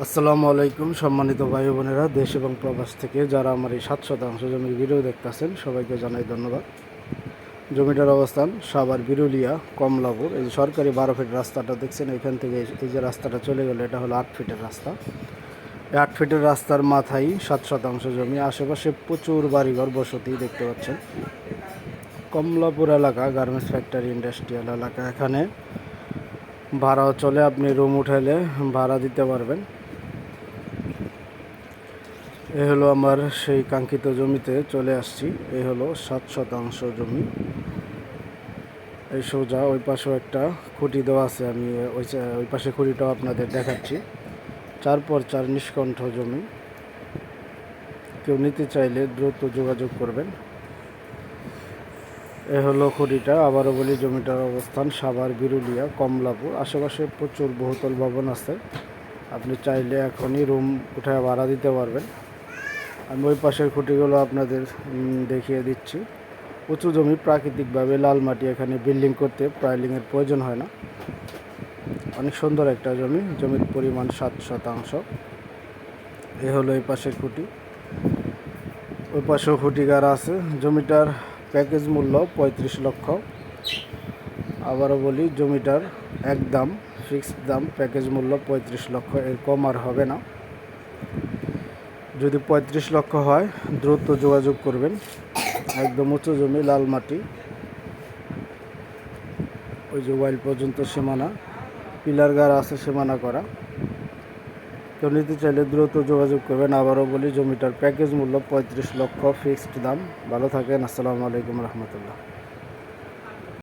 আসসালামু আলাইকুম, সম্মানিত ভাই বোনেরা, দেশ এবং প্রবাস থেকে যারা আমার এই সাত শতাংশ জমির ভিডিও দেখতেছেন, সবাইকে জানাই ধন্যবাদ। জমিটার অবস্থান সাবার বিরুলিয়া, কমলাপুর। এই সরকারি বারো ফিট রাস্তাটা দেখছেন, এখান থেকে এই- এই যে রাস্তাটা চলে গেল, এটা হলো আট ফিটের রাস্তা। এই আট ফিটের রাস্তার মাথায় সাত শতাংশ জমি, আশেপাশে প্রচুর বাড়িঘর, বসতি দেখতে পাচ্ছেন। কমলাপুর এলাকা গার্মেন্টস ফ্যাক্টরি ইন্ডাস্ট্রিয়াল এলাকা। এখানে ভাড়াও চলে, আপনি রুম উঠাইলে ভাড়া দিতে পারবেন। এ হলো আমার সেই কাঙ্ক্ষিত জমিতে চলে আসছি। এই হলো সাত শতাংশ জমি। এই সোজা ওই পাশেও একটা খুঁটি দেওয়া আছে, আমি ওই ওই পাশে খুঁটিটাও আপনাদের দেখাচ্ছি। চার পর চার নিষ্কণ্ঠ জমি। কেউ নিতে চাইলে দ্রুত যোগাযোগ করবেন। এ হলো খুঁটিটা, আবারও বলি জমিটার অবস্থান সাভার, বিরুলিয়া, কমলাপুর। আশেপাশে প্রচুর বহুতল ভবন আছে। আপনি চাইলে এখনই রুম উঠায় ভাড়া দিতে পারবেন। আমি ওই পাশের খুঁটিগুলো আপনাদের দেখিয়ে দিচ্ছি। উঁচু জমি প্রাকৃতিকভাবে লাল মাটি এখানে বিল্ডিং করতে প্রাইলিংয়ের প্রয়োজন হয় না। অনেক সুন্দর একটা জমি, জমির পরিমাণ সাত শতাংশ। এ হলো এই পাশের খুঁটি। ওই পাশেও খুঁটি গাড়া আছে। জমিটার প্যাকেজ মূল্য পঁয়ত্রিশ লক্ষ। আবারও বলি, জমিটার একদম ফিক্সড দাম প্যাকেজ মূল্য পঁয়ত্রিশ লক্ষ। এর কম আর হবে না। যদি পঁয়ত্রিশ লক্ষ হয়, দ্রুত যোগাযোগ করবেন। একদম উঁচু জমি, লাল মাটি। ওই যে ওয়াইল পর্যন্ত সীমানা। পিলার গার আছে সীমানা করা। কেউ নিতে চাইলে দ্রুত যোগাযোগ করবেন। আবারও বলি, জমিটার প্যাকেজ মূল্য পঁয়ত্রিশ লক্ষ, ফিক্সড দাম। ভালো থাকেন। আসসালামু আলাইকুম রহমতুল্লাহ।